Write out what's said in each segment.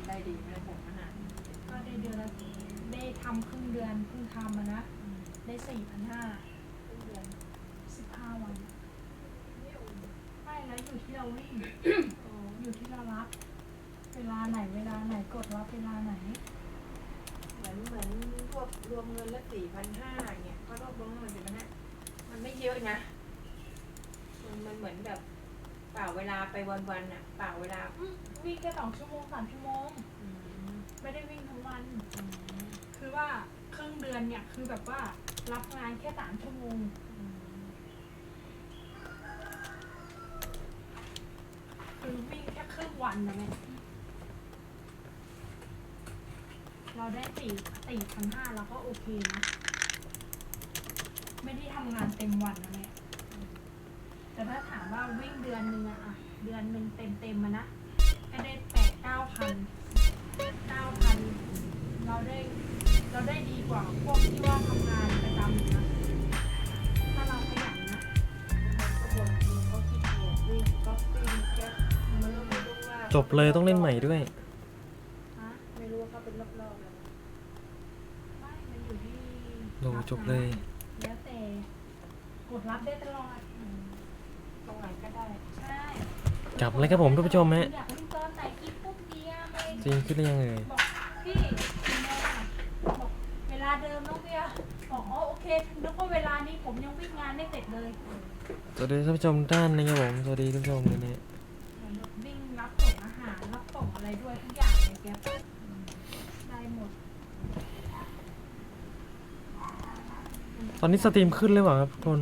ำได้ดีไม่ได้ผมอาหารก็ได้เดือนละได้ทำครึ่งเดือนเพิ่งทำมานะ ได้สี่พันห้าเดือนสิบห้าวันไม่แล้วอยู่ที่เราวิ่งโอ้อยู่ที่เรารับ เวลาไหนเวลาไหนกดรับเวลาไหน เหมือนเหมือนรวบรวมเงินละสี่พันห้าเนี่ยก็รวบรวมเงินสี่พันห้ามันไม่เยอะนะ มันมันเหมือนแบบ เปล่าเวลาไปวันๆน่ะเปล่าเวลาอืมวิ่งแค่สองชั่วโมงสามชั่วโมง อืมไม่ได้วิ่งทั้งวันอืมคือว่าครึ่งเดือนเนี่ยคือแบบว่ารับงานแค่สามชั่วโมง อืมคือวิ่งแค่ครึ่งวันนะแม่เราได้สี่สี่พันห้าเราก็โอเคนะ ไม่ได้ทำงานเต็มวันนะแม่ แต่ถ้าถามว่าวิ่งเดือนหนึ่งอะอะเดือนหนึ่งเต็มเต็มๆมานะก็ได้แปดเก้าพันเก้าพันเราได้เราได้ดีกว่าพวกที่ว่าทำงานประจำอยู่นะถ้าเราขยันนะก็บ่นคือเขาขี้เกียจวิ่งก็วิ่งแก๊ปมันก็ไม่รู้ว่าจบเลยต้องเล่นใหม่ด้วย ฮะไม่รู้ว่าเขาเป็นรอบๆแล้วไม่มันอยู่ที่โอ้จบเลย แล้วแต่กดรับได้ตลอด อืมตรงไหนก็ได้ ใช่ กลับเลยครับผมท่านผู้ชมฮะอยากเล่นตอนไหนกินปุ๊บเดียวเลยจริงขึ้นหรือยังเอ่ยบอกพี่กี่โมงอะบอกเวลาเดิมน้องเบียร์บอกอ๋อโอเคนึกว่าเวลานี้ผมยังวิ่งงานไม่เสร็จเลย สวัสดีท่านผู้ชมทุกท่านนะครับผมสวัสดีท่านผู้ชมเลยนะเหมือนแบบวิ่งรับส่งอาหารรับส่งอะไรด้วยทุกอย่างเลยแกได้หมด ตอนนี้สตรีมขึ้นเลยเปล่าครับทุกคน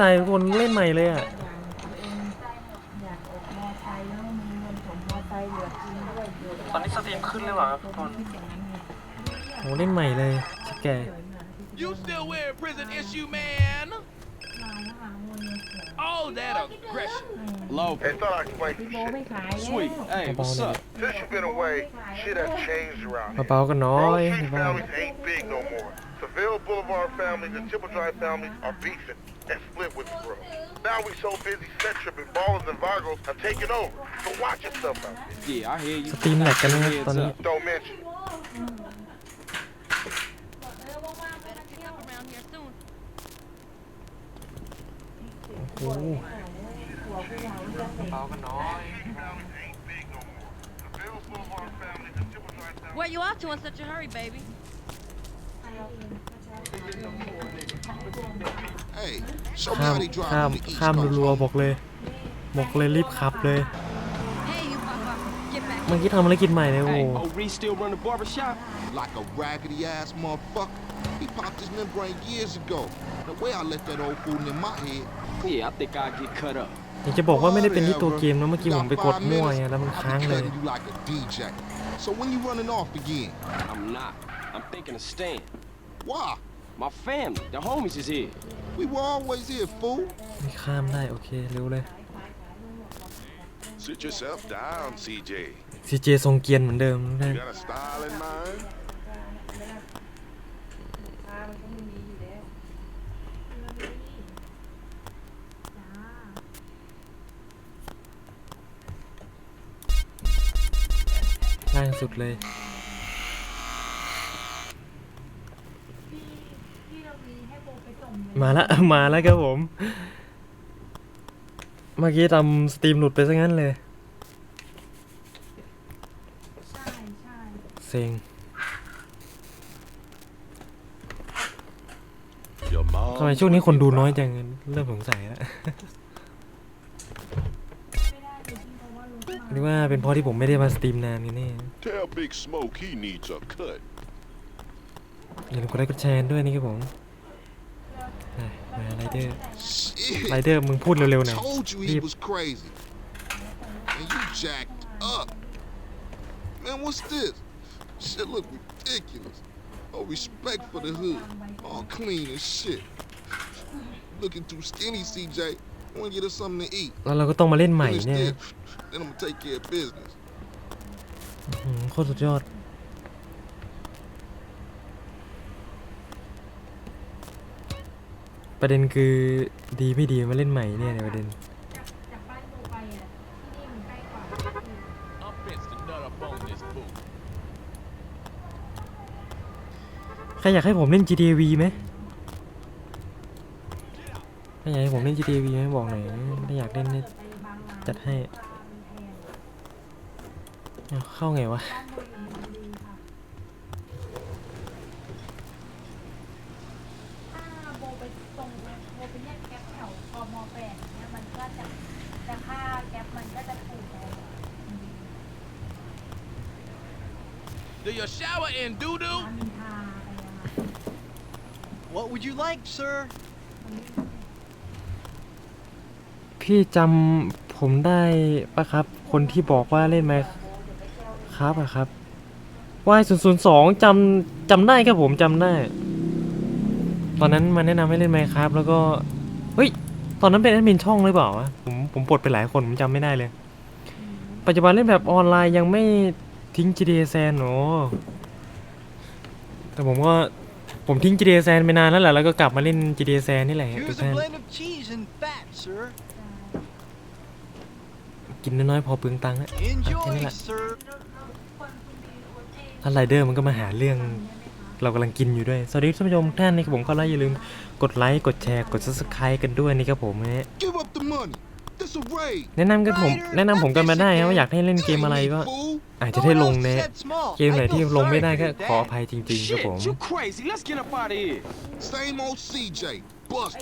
ตายทุกคนเล่นใหม่เลยอะอย่างตัวเองอยากออกมอไซค์แล้วมีเงินผมมอไซค์เหลือกินด้วยเดี๋ยวตอนนี้สตรีมขึ้นเลยเปล่าครับทุกคนคิดอย่างนั้นไงโอ้เล่นใหม่เลยสแกสวยมาก You still wear prison issue, man? มาแล้วหาเงินเลย All that aggression. อืม Low. Hey, thought I'd explain พี่ some โบไม่ shit. ขายแล้ว Sweet. Hey, what's up? Since you've been away, shit has changed around here. เบาๆกันน้อย Grove ใน Street บ้าน families ain't big no more. Seville Boulevard families and Triple Drive families are beefing and split with the Grove. Now we so busy, set tripping, ballers and vagos have taken over. So watch yourself out there. Yeah, I hear you. สตรีมแหลกกันนะครับตอนนี้ Don't mention. เออว่างๆก็มาเที่ยว โอ้โห หัวผู้หาเรื่องเด็ก เบากันน้อย Families ain't big no more. Seville Boulevard families and Triple Drive families. Where you off to in such a hurry, baby? Hey, show me ข้าม how they drive ข้าม on the East ข้าม Coast. รัวๆบอกเลยบอกเลยรีบขับเลย Hey, you papa. Get back. เมื่อกี้ทำอะไรกินใหม่เลยโอ้โห Hey, oh, Reese still run the barber shop? Like a raggedy ass motherfucker. He popped his membrane years ago. The way I let that old fool in my head. Yeah, I think I'll get cut up. อยากจะบอกว่าไม่ได้เป็นที่ตัว Whatever. เกมนะเมื่อกี้ผมไปกด Got five มั่ว minutes, ไงแล้วมัน I'll be ค้างเลย cutting you like a DJ. So when you running off again? I'm not. I'm thinking of staying. Why? My family, the homies is here. We were always here, fool. ไม่ข้ามได้ โอเค เร็วเลย Sit yourself down, CJ. ซีเจทรงเกรียนเหมือนเดิมนะ You got a style in mind? พามันก็ไม่มีอยู่แล้วล่างสุดเลย พี่พี่เรา มีให้โบไปส่งเลยมาละ มาแล้วครับผม เมื่อกี้ทำสตรีมหลุดไปซะงั้นเลยใช่ใช่เซ็ง Your mom. ทำไมช่วงนี้คนดูน้อยจัง เริ่มสงสัยแล้วไม่ได้เลยพี่เพราะว่ารถมาหรือว่าเป็นเพราะที่ผมไม่ได้มาสตรีมนานกันแน่ Tell Big Smoke he needs a cut. อย่าลืมกดไลค์กดแชร์ด้วยนี่ครับผมอะมาไรเดอร์ Shit. ไรเดอร์มึงพูดเร็วๆหน่อย Told you he Deep. was crazy. And you jacked up. Man, what's this? Shit look ridiculous. No respect for the hood. All clean and shit. Looking too skinny, CJ. I want to get us something to eat. แล้วเราก็ต้องมาเล่นใหม่ Finish เนี่ย this, then I'm gonna take care of business. อืมโคตรสุดยอด ประเด็นคือดีไม่ดีมาเล่นใหม่เนี่ยในประเด็น จากบ้านโบไปอะที่นี่มันใกล้กว่า I'm fixed to nut up on this boot. ใครอยากให้ผมเล่น GTA V ไหมใครอยากให้ผมเล่น GTA V ไหมบอกหน่อยถ้าอยากเล่นนี่ไปบางร้าจัดให้ราคามันเอาเข้าไงวะ บ้านโมนบุรีค่ะถ้าโบไปตรงโบไปเรียกแก๊ปแถวกมแปดอย่างเนี้ยมันก็จะแต่ค่าแก๊ปมันก็จะถูกกว่าอืม Do you shower in doo doo? What would you like, sir? พี่จำผมได้ปะครับ คนที่บอกว่าเล่นไหมครับอะครับวายศูนย์ศูนย์สองจำจำได้ครับผมจำได้ ตอนนั้นมาแนะนำให้เล่นไหมครับแล้วก็เฮ้ยตอนนั้นเป็นแอดมินช่องหรือเปล่าวะผมผมปลดไปหลายคนผมจำไม่ได้เลย ปัจจุบันเล่นแบบออนไลน์ยังไม่ทิ้ง GTA แซนโอ แต่ผมก็ผมทิ้ง GTA แซนไปนานแล้วแหละแล้วก็กลับมาเล่น GTA แซนนี่แหละทุก Here's a ท่าน blend of cheese and fat, sir. กินน้อยๆพอเปลืองตังค์อะ Enjoy, Cái này. sir. ถ้าไรเดอร์มันก็มาหาเรื่องเรากำลังกินอยู่ด้วย สวัสดีท่านผู้ชมทุกท่านนี่ครับผมก็ไลค์อย่าลืมกดไลค์กดแชร์กด subscribe กันด้วยนี่ครับผมนะ ฮะ Give up the money. This a raid. แนะนำกันผมแนะนำผมกันมาได้นะว่าอยากให้เล่นเกมอะไรก็ Fool. อาจจะได้ลงใน No one else said small. เกมไหน I ที่ feel ลงไม่ได้ sorry ก็ for your ขออ dad. ภัยจริงๆครับผม Shit, you crazy. Let's get up out of here. Same old CJ. Bust.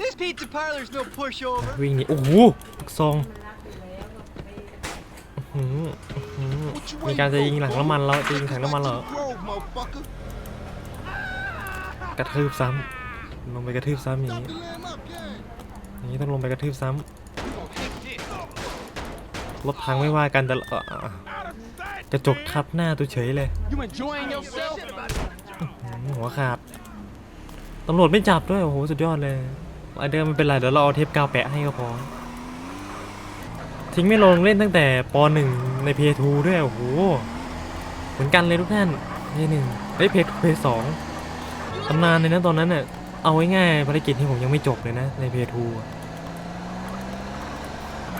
This pizza parlor's no pushover. วิ่งหนี่โอ้โหลูกซองอื้อหืออื้อหือ What you มี waiting การจะยิง for, หลัง fool? น้ำมันแล้วจะยิงถังน้ำมันเหรอ Back to the grove, motherfucker. กระทืบซ้ำลงไปกระทืบซ้ำอย่าง Stop นี้ the lamb up, gang. อย่างนี้ต้องลงไปกระทืบซ้ำรถพังไม่ว่ากันแต่ละเอ่อกระจกทับหน้าตัวเฉยเลย You enjoying yourself? อืมหัวขาดตำรวจไม่จับด้วย โอ้โห สุดยอดเลยไอเดิมไม่เป็นไรเดี๋ยวเราเอาเทปกาวแปะให้ก็พอ ทิ้งไม่ลงเล่นตั้งแต่ป .1 ในเพย์ทูด้วย โอ้โห เหมือนกันเลยทุกท่านเพย์หนึ่งเอ้ยเพย์เพย์สองตำนานเลยนะตอนนั้นน่ะเอาง่ายๆภารกิจที่ผมยังไม่จบเลยนะในเพย์ทู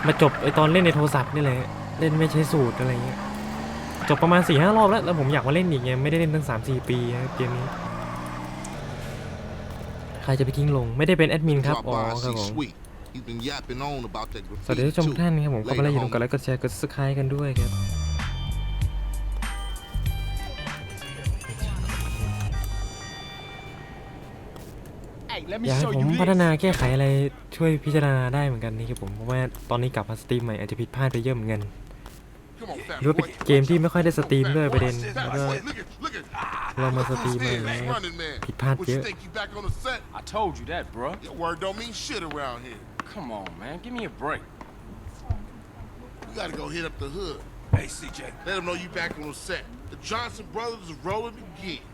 มาจบไอตอนเล่นในโทรศัพท์นี่แหละเล่นไม่ใช้สูตรอะไรเงี้ยจบประมาณ4ี่ห้ารอบแล้วแล้วผมอยากมาเล่นอีกไงไม่ได้เล่นตั้ง3 4 ปีนะเกมนี้ ใครจะไปทิ้งลงไม่ได้เป็นแอดมินครับ Drop อ๋อ by and ครับ see ผม Sweet. He's been yapping on about that สวัสดี graffiti ท่านผู้ชม too. ทุกท่านครับผมเข้ามาแล้วอย่าลืมกด Later, ไลค์กดแชร์กด subscribe กันด้วยครับ อ me ยากให้ show ผม you พัฒ this. นาแก้ไขอะไรช่วยพิจารณาได้เหมือนกันนี่ครับผมเพราะว่าตอนนี้กลับมาสตรีมใหม่อาจจะผิดพลาดไปเยอะเหมือนกัน Come on, fat หรือว่าเป็น boy. เกมที่ไม่ค่อยได้สตรีมด้วยประเด็น Fat แล้วก็ boy, look at, look at. เรามาสตรีม Who's ใหม่ this? แล้ว Running man. ผิดพลาด What เย you อะ think you back on the set? I told you that, bruh. Your word don't mean shit around here. Come on, man. Give me a break. You gotta go hit up the hood. Hey, CJ. Let them know you back on the set. The Johnson brothers is rolling again.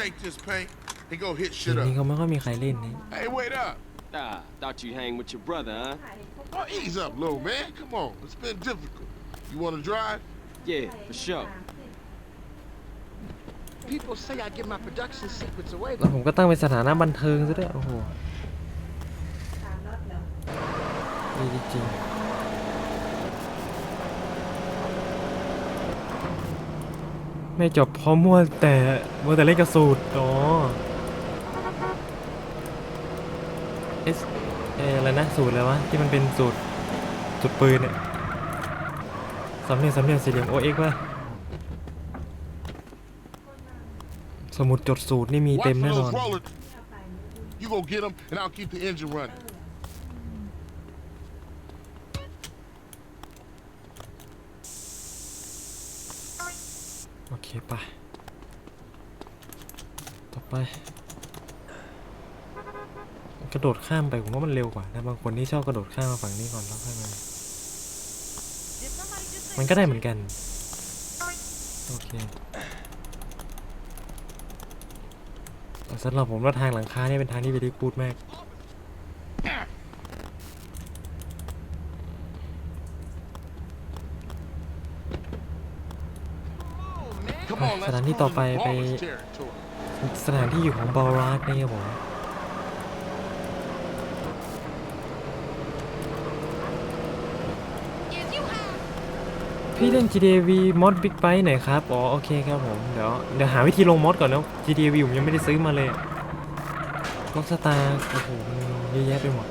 Take this paint and go hit เก shit ม up. นี้เขาไม่ค่อยมีใครเล่นนี่ Hey, wait up. Ah, thought you hang with your brother, huh? Oh, ease up, little man. Come on. It's been difficult. You wanna drive? Yeah, for sure. People say I give my production secrets away, แล้วผมก็ตั้งเป็นสถานะบันเทิงซะด้วย โอ้โหตามรถเหรอดีจริงๆไม่จบเพราะมัวแต่มัวแต่เล่นกระสูตรอ๋อเอส เอออะไรนะสูตรอะไรวะที่มันเป็นสูตรสูตรปืนเนี่ยสำเนียงสำเนียงสี่เหลี่ยมโอเอ็กว่าสมุดจดสูตรนี่มี Watch เต็ม for แน่นอ those น rollers. You go get them, and I'll keep the engine running. โอเคไปต่อไป กระโดดข้ามไปผมว่ามันเร็วกว่านะบางคนที่ชอบกระโดดข้ามมาฝั่งนี้ก่อนแล้วค่อยมา มันก็ได้เหมือนกัน โอเคสำหรับผมว่าทางหลังคาเนี่ยเป็นทางที่ไปที่พูดมาก สถานที่ต่อไปไป สถานที่อยู่ของบอลรัสนะครับผม พี่เล่น GTA V มอดบิ๊กไบค์หน่อยครับ อ๋อ โอเคครับผม เดี๋ยวเดี๋ยวหาวิธีลงมอดก่อนนะ GTA V ผมยังไม่ได้ซื้อมาเลยล็อกสตาร์โอ้โหมันเยอะแยะไปหมด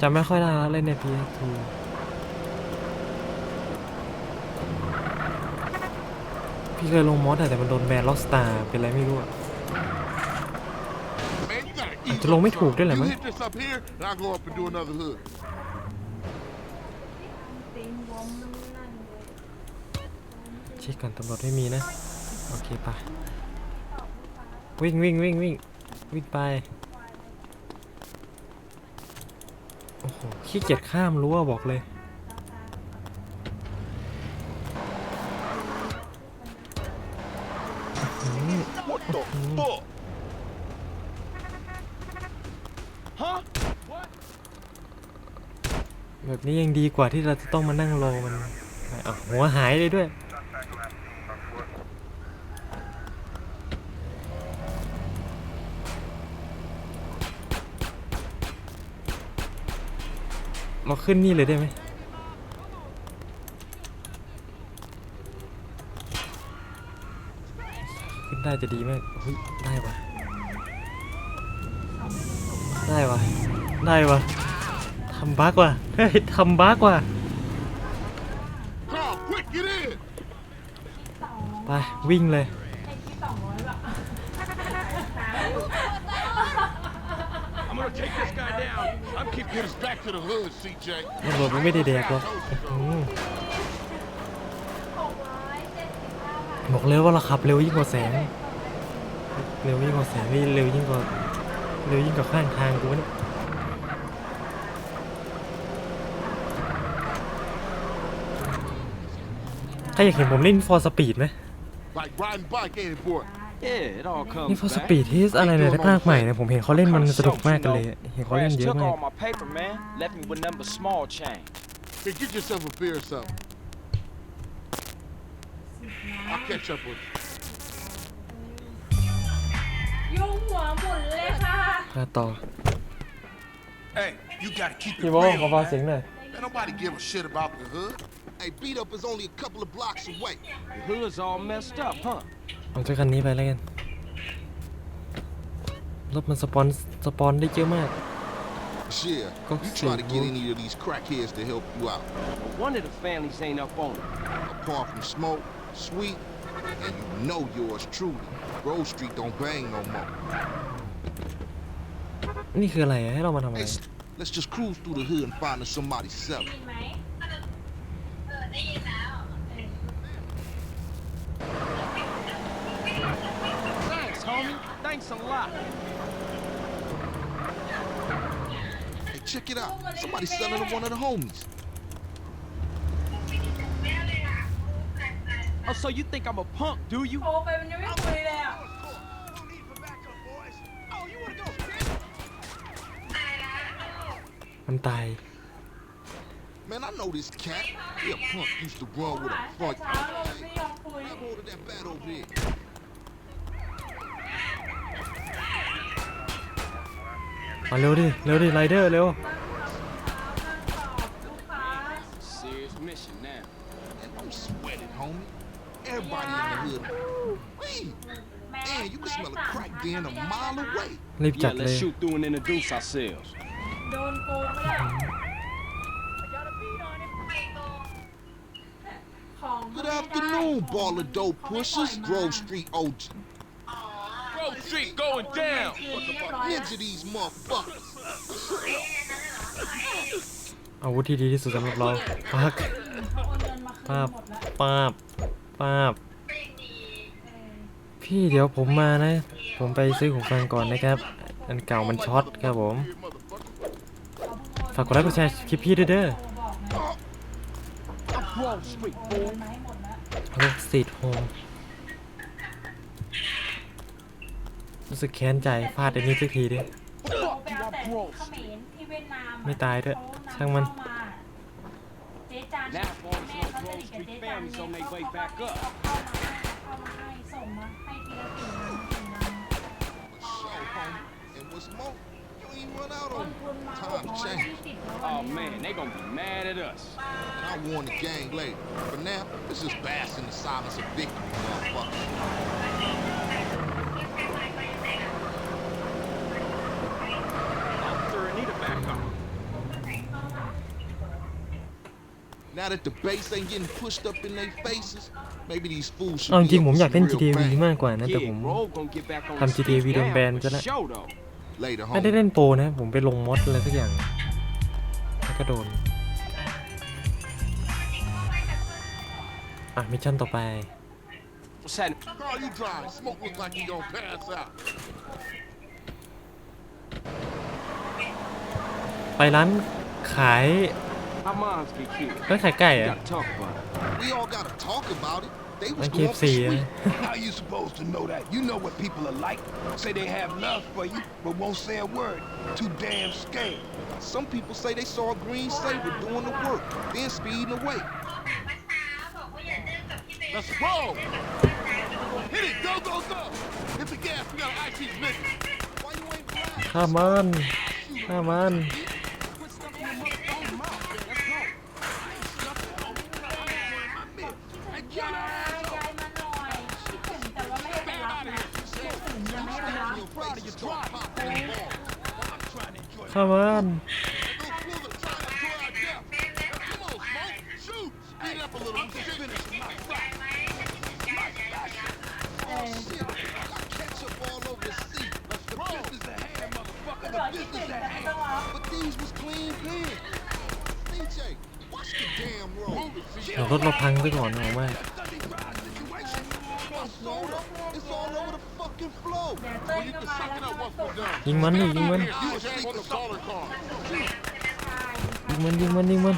จำไม่ค่อยได้แล้วเล่นใน PS2 พี่เคยลงมอดอะแต่มันโดนแบนล็อกสตาร์เป็นไรไม่รู้อะ Man, you gotta อาจ ease จะลงไม่ up ถูกด้วยแหละ some. มั้ You ง hit this up here, and I'll go up and do another hood. ติงวอมนั่นนั่นเลย เช็คก่อนตำรวจไม่มีนะ โอเคปะวิ่งวิ่งวิ่งวิ่งวิ่งไป โอ้โห ขี้เกียจข้ามรั้วบอกเลย แบบนี้ยังดีกว่าที่เราจะต้องมานั่งรอมันอะหัวหายเลยด้วย เราขึ้นนี่เลยได้ไหมขึ้นได้จะดีมากเฮ้ยได้ปะได้ปะได้ปะทำบั๊กว่ะเฮ้ยทำบั๊กว่ะ Carl, quick, get in! ไปวิ่งเลย ตำรวจมันไม่ได้แดกหรอกอื้อหือบอกเลยว่าเราขับเร็วยิ่งกว่าแสง เร็วยิ่งกว่าแสงนี่เร็วยิ่งกว่า เร็วยิ่งกว่าข้างทางกูวะเนี่ยใครอยากเห็นผมเล่น for speed ไหม Like riding bike, ain't it, boy? Yeah, it all นี่ comes for back. speed ที่อะไรเนี่ยภาคใหม่เนี่ยผมเห็นเขาเล่นมันสนุกมากกันเลยเห็นเขาเล่น Crash เยอะ took มาก all my paper, man. Left me with number small change. Hey, get yourself a beer or something. I'll catch up with you. ยุ่งหัวหมุนเลยค่ะพาต่อ Hey, you gotta keep it พี่ real, โบขอเบาเสียง man. หน่อย Man, nobody give a shit about the hood. Hey, beat up is only a couple of blocks away. The hood's all messed up, huh? เอาจากคันนี้ไปแล้วกัน รถมันสปอนสปอนได้เยอะมาก Yeah, Go you try to see, get boy. any of these crackheads to help you out. No wonder the families ain't up on it. Apart from Smoke, Sweet, and you know yours truly. Grove Street don't bang no more. นี่คืออะไรอะให้เรามาทำอะไร Hey, s- let's just cruise through the hood and find us somebody selling. มีไหม Thanks, homie. Thanks a lot. Hey, check it out. Somebody's selling to one of the homies. Oh, so you think I'm a punk, do you? โทรไปมันยังไม่คุยเลยอะมันตาย Man, I know this cat. He a punk used to run with หา a แต่ front. เช้าลงไม่ยอมคุย Grab hold of that bat over here. มาเร็วดิเร็ Everybody in the hood. Hey, man, you can smell a crack den a mile away. รีบจัด Yeah, เล let's ย shoot through and introduce ourselves. โดนโกงไม่ได้ของ Good afternoon, baller dope pushers. Grove Street OG. Grove Street going down. คืนเรียบร้อยแล้ว Ninja these motherfuckers. อาวุธที่ดีที่สุดสำหรับเราปัก เขาโอนเงินมาคืน ป้าบ หมดแล้ว ป้าบป้าบ พี่เดี๋ยวผมมานะ ผมไปซื้อหูฟังก่อนนะครับ อันเก่ามันช็อตครับผม ฝากกดไลค์กดแชร์คลิปพี่ด้วยเด้อโทรบอกนะ I'm Grove Street, โอน boy. เงินมาให้หมดแล้วโลกสตรีทโฮมรู้สึกแค้นใจฟาดไอันนี้สักทีดิ ไม่ตายด้วย ช่างมัน เจ๊จานแม่เขาก็สนิทกับเจ๊จันเนี่ยเขาเข้ามาเข้ามาให้ส่งมาให้ทีละสี่ล้านสี่ล้าน For sure, homie. And what's more, you ain't run out on ทุนมาหก time ร้อย change. Oh man, they gonna be mad at us. And I warn the gang later. For now, let's just bask in the silence of victory, motherfucker. Officer Anita, back up. Now that the bass ain't getting pushed up in their faces, maybe these fools should เอาจริงๆผมอยากเล่น GTA V มากกว่านะ แต่ผม ทำ GTA V โดนแบน for ซะแล้ว sure, though. Later, ไม่ได้ homie. เล่นโปรนะ ผมไปลงมอดอะไรสักอย่างแล้วก็โดน อะมิชชั่นต่อไป What's happening? Carl, you drive. Smoke look like he gonna pass out. ไปร้านขาย Our moms get killed. ร้านขายไก่ We อะ gotta talk about it. We all gotta talk about it. They was going sweet. How you supposed to know that? You know what people are like. Say they have love for you, but won't say a word. Too damn scared. Some people say they saw a green saber doing the work, then speeding away. Let's roll! Hit it! Go, go, go! Hit the gas, we gotta ice these niggas! Why you ain't Come on! Come on! The damn road. เดี๋ยวรถเราพังซะก่อนนะผมว่า My soda, it's all over the fucking floor. เดี๋ยวเต้ย You ก็ can มา suck แล้ว it up once we're done. ยิงมันดิยิงมัน You was asleep on the caller car. ยิงมันยิงมันยิงมัน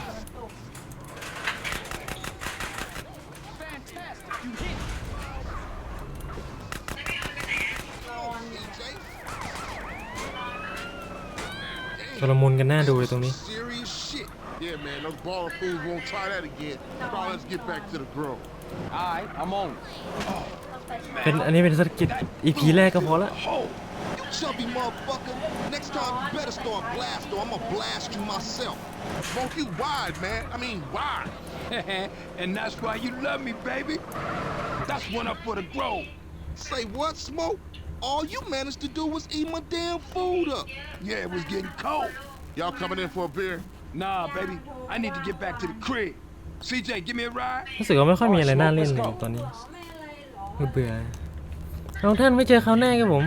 ชุลมุนกันหน้าดูเลยตรงนี้ Serious shit. Yeah, man, those baller fools won't try that again. Now let's get back to the grove. All right, I'm on it. เป็นอันนี้เป็นธุรกิจ EP แรกก็พอละ Oh, You chubby motherfucker. Next time you better start blast or I'ma blast you myself. Smoke you wide, man. I mean, wide. and that's why you love me, baby. That's one up for the grove. Say what, Smoke? All you managed to do was eat my damn food up. Yeah, it was getting cold. Y'all coming in for a beer? Nah, baby. I need to get back to the crib. CJ, give me a ride. รู้สึกว่าไม่ค่อยมีอะไรน่าเล่นเลยตอนนี้ เบื่อๆน้องท่านไม่เจอเขาวหน้าครับผม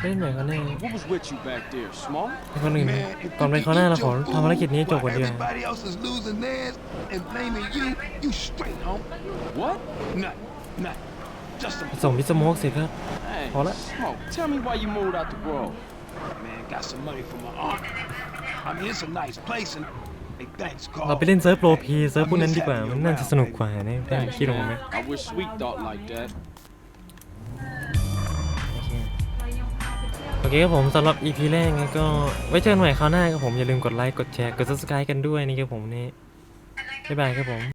เล่นใหม่เขาวหน้า What was with you back there, Smoke? คนอื่น Man, if ก่อนไป you เขาวหน้า eat เราขอ your ทำภารกิจ food นี้ให้จบ while ก่อนดีกว่า Everybody else is losing theirs and blaming you. You straight, home. What? Nothing. Nothing. Just some ส่งพิสโมกเสร็จครับ Hey, Hold up. Smoke, tell me why you moved out the grove. man got some money from my aunt. I mean, it's a nice place and hey, thanks, Carl. เราไปเล่นเซิร์ฟโปรพีเซิร์ฟพวกนั้นดีกว่า มันน่าจะสนุกกว่านะท่านคิดลงไหม I wish Sweet thought like that. โอเคครับผมสำหรับ EP แรกงั้นก็ไว้เจอกันใหม่คราวหน้าครับผม อย่าลืมกดไลค์ กดแชร์ กด subscribe กันด้วยนี่ครับผมนี่บ๊ายบายครับผม